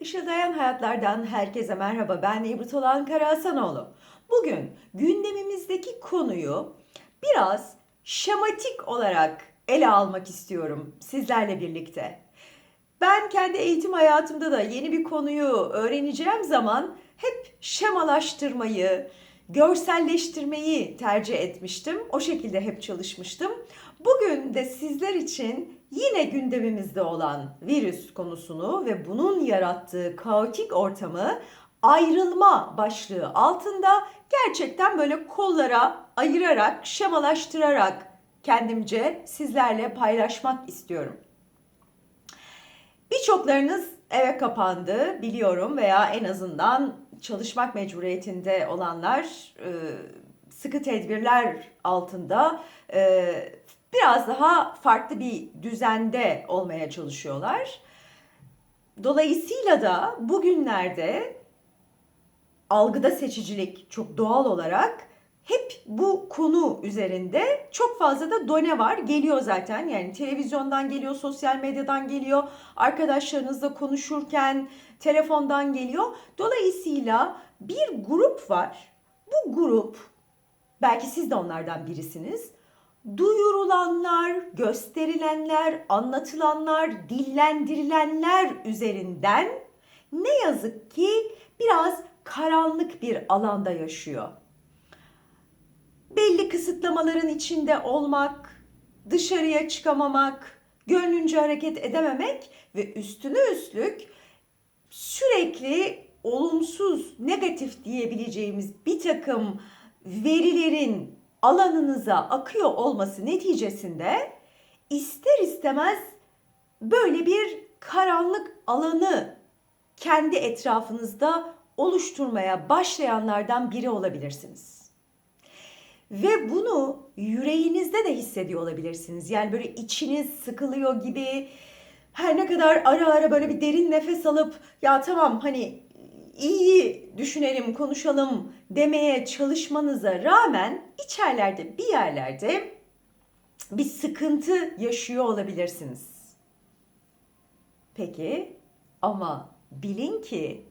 Işıldayan Hayatlardan herkese merhaba. Ben Ebru Tolan Karahasanoğlu. Bugün gündemimizdeki konuyu biraz şematik olarak ele almak istiyorum sizlerle birlikte. Ben kendi eğitim hayatımda da yeni bir konuyu öğreneceğim zaman hep şemalaştırmayı, görselleştirmeyi tercih etmiştim. O şekilde hep çalışmıştım. Bugün de sizler için yine gündemimizde olan virüs konusunu ve bunun yarattığı kaotik ortamı ayrılma başlığı altında gerçekten böyle kollara ayırarak, şemalaştırarak kendimce sizlerle paylaşmak istiyorum. Birçoklarınız eve kapandı biliyorum veya en azından çalışmak mecburiyetinde olanlar e, sıkı tedbirler altında e, biraz daha farklı bir düzende olmaya çalışıyorlar. Dolayısıyla da bugünlerde algıda seçicilik çok doğal olarak hep bu konu üzerinde çok fazla da done var. Geliyor zaten yani televizyondan geliyor, sosyal medyadan geliyor, arkadaşlarınızla konuşurken telefondan geliyor. Dolayısıyla bir grup var. Bu grup belki siz de onlardan birisiniz. Duyurulanlar, gösterilenler, anlatılanlar, dillendirilenler üzerinden ne yazık ki biraz karanlık bir alanda yaşıyor. Belli kısıtlamaların içinde olmak, dışarıya çıkamamak, gönlünce hareket edememek ve üstüne üstlük sürekli olumsuz, negatif diyebileceğimiz bir takım verilerin alanınıza akıyor olması neticesinde ister istemez böyle bir karanlık alanı kendi etrafınızda oluşturmaya başlayanlardan biri olabilirsiniz. Ve bunu yüreğinizde de hissediyor olabilirsiniz. Yani böyle içiniz sıkılıyor gibi her ne kadar ara ara böyle bir derin nefes alıp ya tamam hani iyi düşünelim, konuşalım demeye çalışmanıza rağmen içerlerde bir yerlerde bir sıkıntı yaşıyor olabilirsiniz. Peki ama bilin ki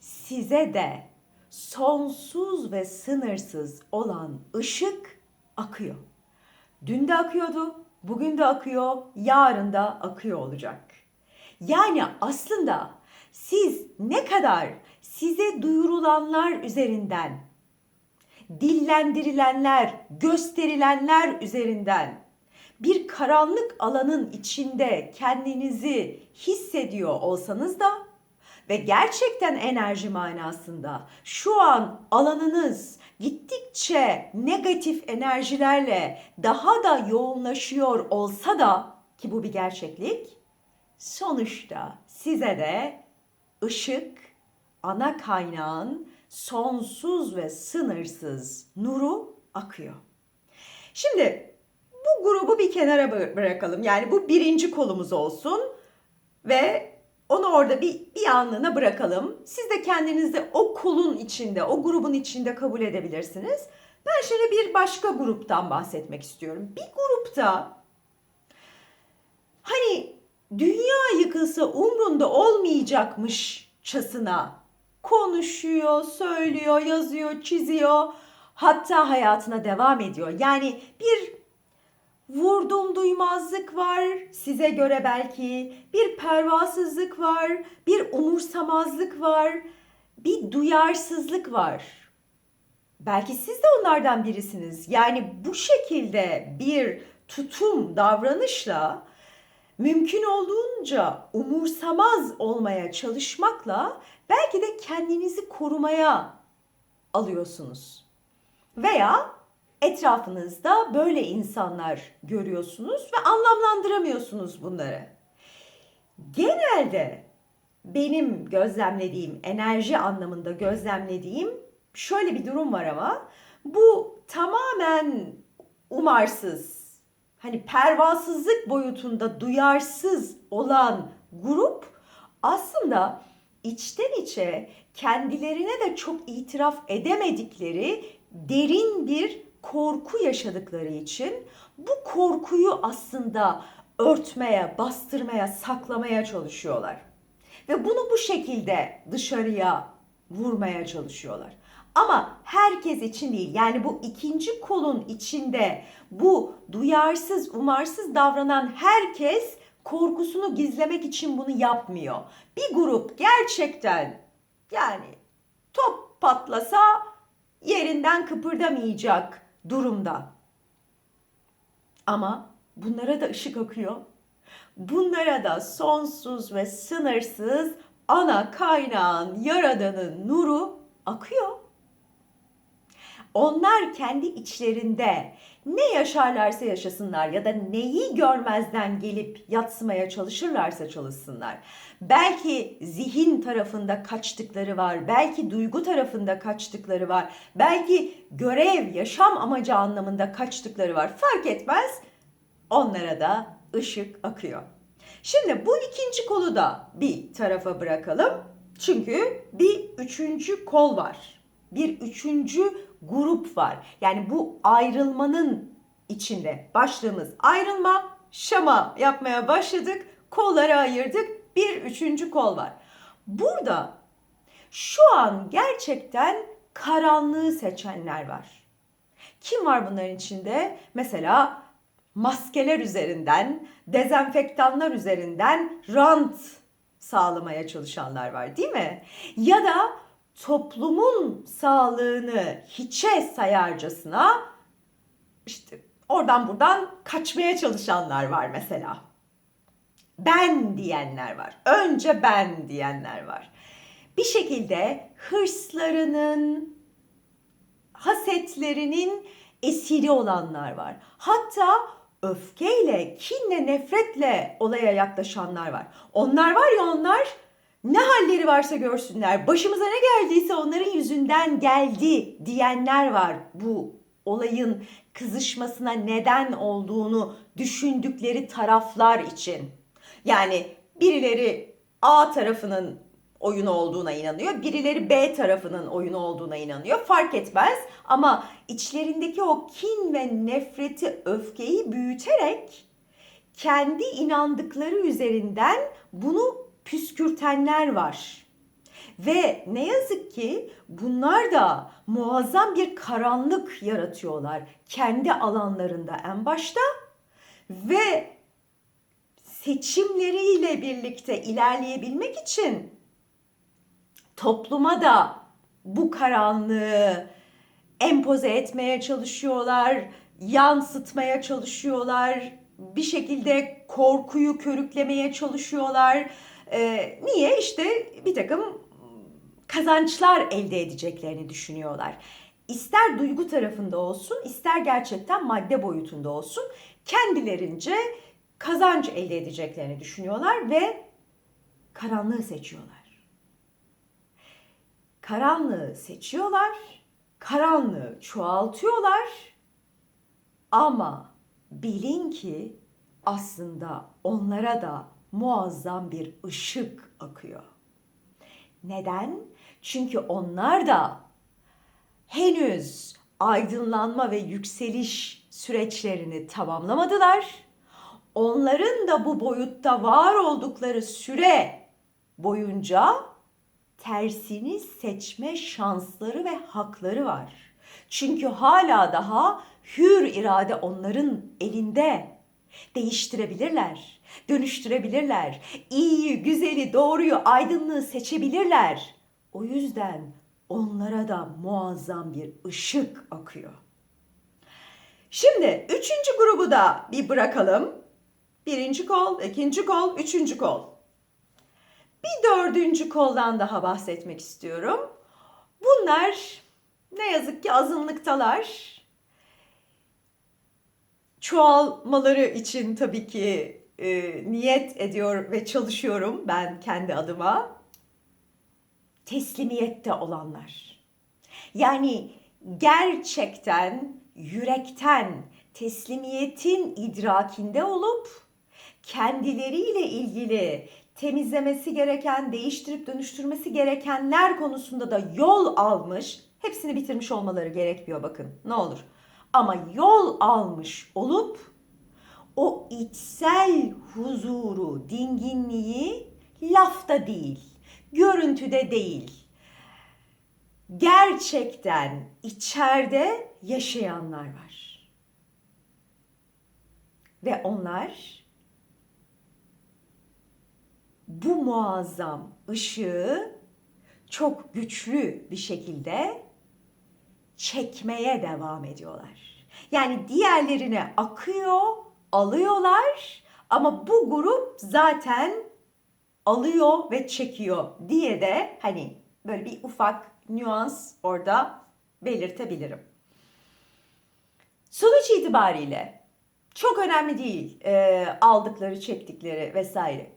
size de sonsuz ve sınırsız olan ışık akıyor. Dün de akıyordu, bugün de akıyor, yarın da akıyor olacak. Yani aslında siz ne kadar size duyurulanlar üzerinden, dillendirilenler, gösterilenler üzerinden bir karanlık alanın içinde kendinizi hissediyor olsanız da ve gerçekten enerji manasında şu an alanınız gittikçe negatif enerjilerle daha da yoğunlaşıyor olsa da ki bu bir gerçeklik sonuçta size de ışık ana kaynağın sonsuz ve sınırsız nuru akıyor. Şimdi bu grubu bir kenara bırakalım. Yani bu birinci kolumuz olsun ve onu orada bir, bir anlığına bırakalım. Siz de kendinizi o kolun içinde, o grubun içinde kabul edebilirsiniz. Ben şimdi bir başka gruptan bahsetmek istiyorum. Bir grupta hani dünya yıkılsa umrunda olmayacakmışçasına konuşuyor, söylüyor, yazıyor, çiziyor. Hatta hayatına devam ediyor. Yani bir vurdum duymazlık var size göre belki, bir pervasızlık var, bir umursamazlık var, bir duyarsızlık var. Belki siz de onlardan birisiniz. Yani bu şekilde bir tutum, davranışla mümkün olduğunca umursamaz olmaya çalışmakla belki de kendinizi korumaya alıyorsunuz. Veya etrafınızda böyle insanlar görüyorsunuz ve anlamlandıramıyorsunuz bunları. Genelde benim gözlemlediğim, enerji anlamında gözlemlediğim şöyle bir durum var ama bu tamamen umarsız, hani pervasızlık boyutunda duyarsız olan grup aslında içten içe kendilerine de çok itiraf edemedikleri derin bir korku yaşadıkları için bu korkuyu aslında örtmeye, bastırmaya, saklamaya çalışıyorlar. Ve bunu bu şekilde dışarıya vurmaya çalışıyorlar. Ama herkes için değil. Yani bu ikinci kolun içinde bu duyarsız, umarsız davranan herkes korkusunu gizlemek için bunu yapmıyor. Bir grup gerçekten yani top patlasa yerinden kıpırdamayacak durumda. Ama bunlara da ışık akıyor. Bunlara da sonsuz ve sınırsız ana kaynağın, yaradanın nuru akıyor. Onlar kendi içlerinde ne yaşarlarsa yaşasınlar ya da neyi görmezden gelip yatsımaya çalışırlarsa çalışsınlar. Belki zihin tarafında kaçtıkları var, belki duygu tarafında kaçtıkları var, belki görev, yaşam amacı anlamında kaçtıkları var. Fark etmez. Onlara da ışık akıyor. Şimdi bu ikinci kolu da bir tarafa bırakalım. Çünkü bir üçüncü kol var. Bir üçüncü grup var. Yani bu ayrılmanın içinde başlığımız ayrılma, şama yapmaya başladık, kolları ayırdık, bir üçüncü kol var. Burada şu an gerçekten karanlığı seçenler var. Kim var bunların içinde? Mesela maskeler üzerinden, dezenfektanlar üzerinden rant sağlamaya çalışanlar var değil mi? Ya da toplumun sağlığını hiçe sayarcasına işte oradan buradan kaçmaya çalışanlar var mesela. Ben diyenler var. Önce ben diyenler var. Bir şekilde hırslarının, hasetlerinin esiri olanlar var. Hatta öfkeyle, kinle, nefretle olaya yaklaşanlar var. Onlar var ya onlar ne halleri varsa görsünler. Başımıza ne geldiyse onların yüzünden geldi diyenler var bu olayın kızışmasına neden olduğunu düşündükleri taraflar için. Yani birileri A tarafının oyunu olduğuna inanıyor. Birileri B tarafının oyunu olduğuna inanıyor. Fark etmez ama içlerindeki o kin ve nefreti, öfkeyi büyüterek kendi inandıkları üzerinden bunu püskürtenler var. Ve ne yazık ki bunlar da muazzam bir karanlık yaratıyorlar kendi alanlarında en başta ve seçimleriyle birlikte ilerleyebilmek için topluma da bu karanlığı empoze etmeye çalışıyorlar, yansıtmaya çalışıyorlar, bir şekilde korkuyu körüklemeye çalışıyorlar. Ee, niye? İşte bir takım kazançlar elde edeceklerini düşünüyorlar. İster duygu tarafında olsun, ister gerçekten madde boyutunda olsun kendilerince kazanç elde edeceklerini düşünüyorlar ve karanlığı seçiyorlar. Karanlığı seçiyorlar, karanlığı çoğaltıyorlar ama bilin ki aslında onlara da muazzam bir ışık akıyor. Neden? Çünkü onlar da henüz aydınlanma ve yükseliş süreçlerini tamamlamadılar. Onların da bu boyutta var oldukları süre boyunca tersini seçme şansları ve hakları var. Çünkü hala daha hür irade onların elinde. Değiştirebilirler, dönüştürebilirler. İyiyi, güzeli, doğruyu, aydınlığı seçebilirler. O yüzden onlara da muazzam bir ışık akıyor. Şimdi üçüncü grubu da bir bırakalım. Birinci kol, ikinci kol, üçüncü kol. Bir dördüncü koldan daha bahsetmek istiyorum. Bunlar ne yazık ki azınlıktalar. Çoğalmaları için tabii ki e, niyet ediyor ve çalışıyorum ben kendi adıma. Teslimiyette olanlar. Yani gerçekten yürekten teslimiyetin idrakinde olup kendileriyle ilgili temizlemesi gereken, değiştirip dönüştürmesi gerekenler konusunda da yol almış, hepsini bitirmiş olmaları gerekmiyor bakın ne olur. Ama yol almış olup o içsel huzuru, dinginliği lafta değil, görüntüde değil. Gerçekten içeride yaşayanlar var. Ve onlar bu muazzam ışığı çok güçlü bir şekilde çekmeye devam ediyorlar. Yani diğerlerine akıyor, alıyorlar ama bu grup zaten alıyor ve çekiyor diye de hani böyle bir ufak nüans orada belirtebilirim. Sonuç itibariyle çok önemli değil e, aldıkları, çektikleri vesaire.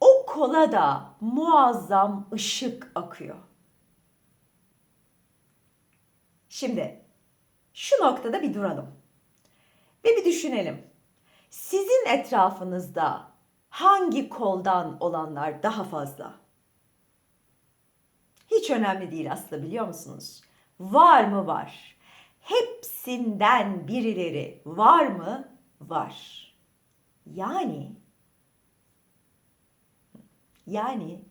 O kola da muazzam ışık akıyor. Şimdi şu noktada bir duralım ve bir düşünelim. Sizin etrafınızda hangi koldan olanlar daha fazla? Hiç önemli değil aslında biliyor musunuz? Var mı var. Hepsinden birileri var mı? Var. Yani yani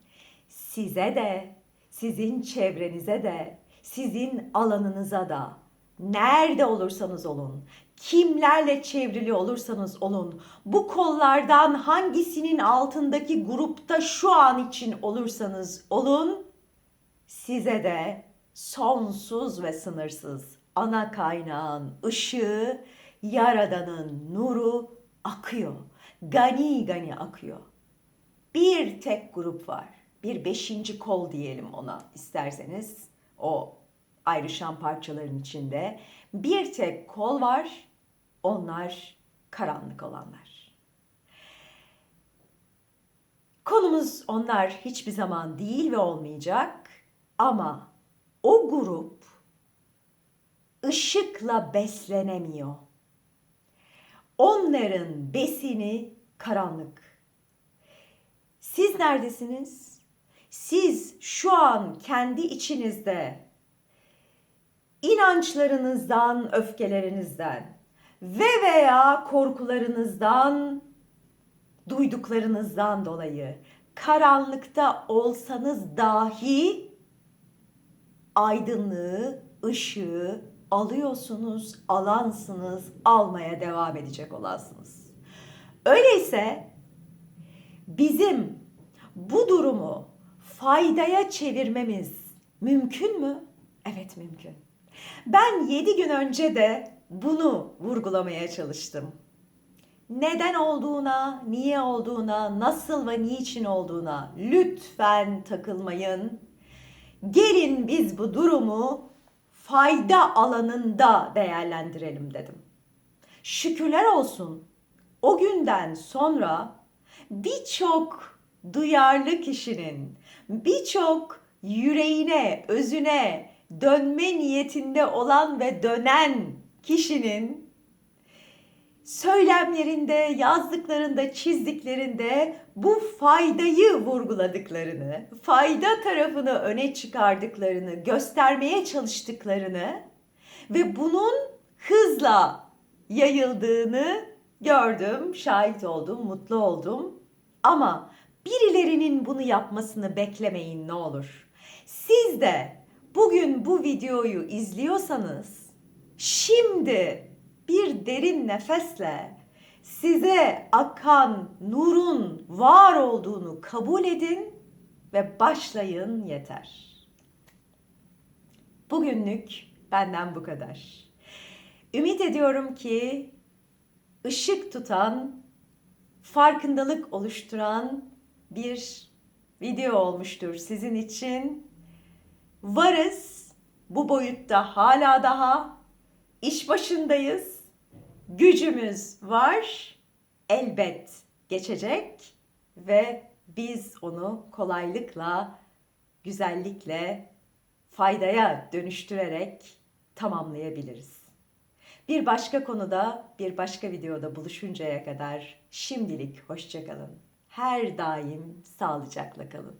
size de, sizin çevrenize de, sizin alanınıza da nerede olursanız olun, kimlerle çevrili olursanız olun, bu kollardan hangisinin altındaki grupta şu an için olursanız olun, size de sonsuz ve sınırsız ana kaynağın ışığı, yaradanın nuru akıyor. Gani gani akıyor. Bir tek grup var. Bir beşinci kol diyelim ona isterseniz. O ayrışan parçaların içinde. Bir tek kol var. Onlar karanlık olanlar. Konumuz onlar hiçbir zaman değil ve olmayacak. Ama o grup ışıkla beslenemiyor. Onların besini karanlık. Siz neredesiniz? Siz şu an kendi içinizde inançlarınızdan, öfkelerinizden ve veya korkularınızdan, duyduklarınızdan dolayı karanlıkta olsanız dahi aydınlığı, ışığı alıyorsunuz, alansınız, almaya devam edecek olasınız. Öyleyse bizim bu durumu faydaya çevirmemiz mümkün mü? Evet mümkün. Ben 7 gün önce de bunu vurgulamaya çalıştım. Neden olduğuna, niye olduğuna, nasıl ve niçin olduğuna lütfen takılmayın. Gelin biz bu durumu fayda alanında değerlendirelim dedim. Şükürler olsun o günden sonra birçok duyarlı kişinin, birçok yüreğine, özüne dönme niyetinde olan ve dönen kişinin söylemlerinde, yazdıklarında, çizdiklerinde bu faydayı vurguladıklarını, fayda tarafını öne çıkardıklarını, göstermeye çalıştıklarını ve bunun hızla yayıldığını gördüm, şahit oldum, mutlu oldum. Ama birilerinin bunu yapmasını beklemeyin ne olur. Siz de bugün bu videoyu izliyorsanız şimdi bir derin nefesle size akan nurun var olduğunu kabul edin ve başlayın yeter. Bugünlük benden bu kadar. Ümit ediyorum ki ışık tutan, farkındalık oluşturan bir video olmuştur sizin için. Varız bu boyutta hala daha iş başındayız. Gücümüz var. Elbet geçecek ve biz onu kolaylıkla, güzellikle, faydaya dönüştürerek tamamlayabiliriz. Bir başka konuda, bir başka videoda buluşuncaya kadar şimdilik hoşçakalın. Her daim sağlıcakla kalın.